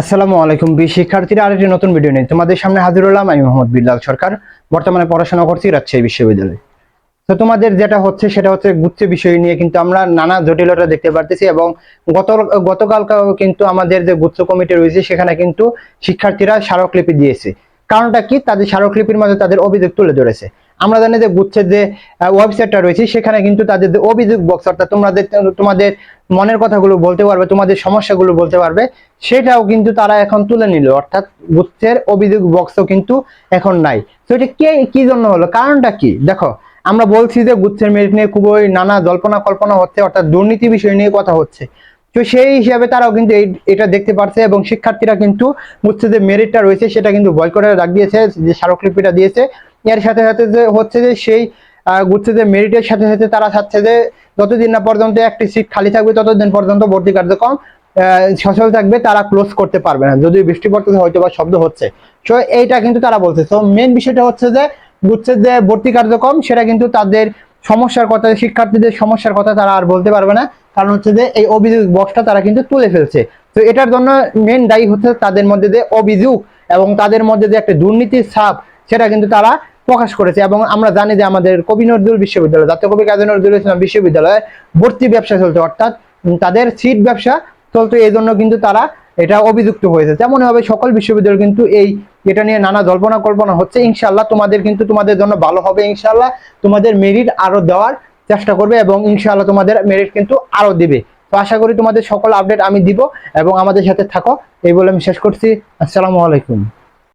আসসালামু আলাইকুম বি শিক্ষার্থীরা, আরেকটি নতুন ভিডিও নিয়ে তোমাদের সামনে হাজির হলাম। আমি মোহাম্মদ বিল্লাল সরকার, বর্তমানে পড়াশোনা করছি রাজশাহী বিশ্ববিদ্যালয়ে। তো তোমাদের যেটা হচ্ছে, সেটা হচ্ছে গুচ্ছ বিষয় নিয়ে কিন্তু আমরা নানা জটিলতা দেখতে পারতেছি এবং গত, গতকালকেও কিন্তু আমাদের যে গুচ্ছ কমিটি রয়েছে, সেখানে কিন্তু শিক্ষার্থীরা স্মারকলিপি দিয়েছে। কারণটা কি? তাদের স্মারকলিপির মধ্যে তাদের অভিযোগ তুলে ধরেছে। আমরা জানি যে গুচ্ছের যে ওয়েবসাইটটা রয়েছে, সেখানে কিন্তু তাদের যে অভিযোগ বক্স অর্থাৎ তোমাদের তোমাদের মনের কথাগুলো বলতে পারবে, তোমাদের সমস্যাগুলো বলতে পারবে, সেটাও কিন্তু তারা এখন তুলে নিল। অর্থাৎ গুচ্ছের অভিযোগ বক্সও কিন্তু এখন নাই। তো এটা কে, কি জন্য হলো? কারণটা কি? দেখো, আমরা বলছি যে গুচ্ছের মেরিট নিয়ে খুবই নানা জল্পনা কল্পনা হচ্ছে, অর্থাৎ দুর্নীতি বিষয় নিয়ে কথা হচ্ছে। তো সেই হিসাবে তারাও কিন্তু এটা দেখতে পারছে এবং শিক্ষার্থীরা কিন্তু গুচ্ছের যে মেরিটটা রয়েছে, সেটা কিন্তু বয় করে রাখ দিয়েছে, যে স্মারকলিপিটা দিয়েছে। এর সাথে সাথে যে হচ্ছে যে সেই গুচ্ছে যে মেরিটের সাথে সাথে তারা চাচ্ছে যে যতদিন না পর্যন্ত একটি সিট খালি থাকবে, ততদিন পর্যন্ত ভর্তি কার্যক্রম সচল থাকবে, তারা ক্লোজ করতে পারবে না। যদি বৃষ্টি পড়তেছে হয়তো বা শব্দ হচ্ছে। তো এইটা কিন্তু তারা বলছে। তো মেন বিষয়টা হচ্ছে যে গুচ্ছের যে ভর্তি কার্যক্রম, সেটা কিন্তু তাদের সমস্যার কথা, শিক্ষার্থীদের সমস্যার কথা তারা আর বলতে পারবে না। কারণ হচ্ছে যে এই অভিযোগ বক্সটা তারা কিন্তু তুলে ফেলছে। তো এটার জন্য মেন দায়ী হচ্ছে তাদের মধ্যে যে অভিযোগ এবং তাদের মধ্যে যে একটা দুর্নীতির ছাপ, সেটা কিন্তু তারা প্রকাশ করেছে। এবং আমরা জানি যে আমাদের কবি নজরুল বিশ্ববিদ্যালয়, জাতীয় কবি কাজী নজরুল ইসলাম বিশ্ববিদ্যালয়ে ভর্তি ব্যবসা চলছে। অর্থাৎ তাদের সিট ব্যবসা চলতো এই জন্য কিন্তু তারা এটা অভিযুক্ত হয়েছে। তেমন হবে, সকল বিশ্ববিদ্যালয় কিন্তু এই এটা নিয়ে নানা জল্পনা কল্পনা হচ্ছে। ইনশাল্লাহ তোমাদের কিন্তু তোমাদের জন্য ভালো হবে ইনশাল্লাহ তোমাদের মেরিট আরও দেওয়ার চেষ্টা করবে এবং ইনশাল্লাহ তোমাদের মেরিট কিন্তু আরও দিবে। তো আশা করি তোমাদের সকল আপডেট আমি দিব এবং আমাদের সাথে থাকো। এই বলে আমি শেষ করছি। আসসালামু আলাইকুম।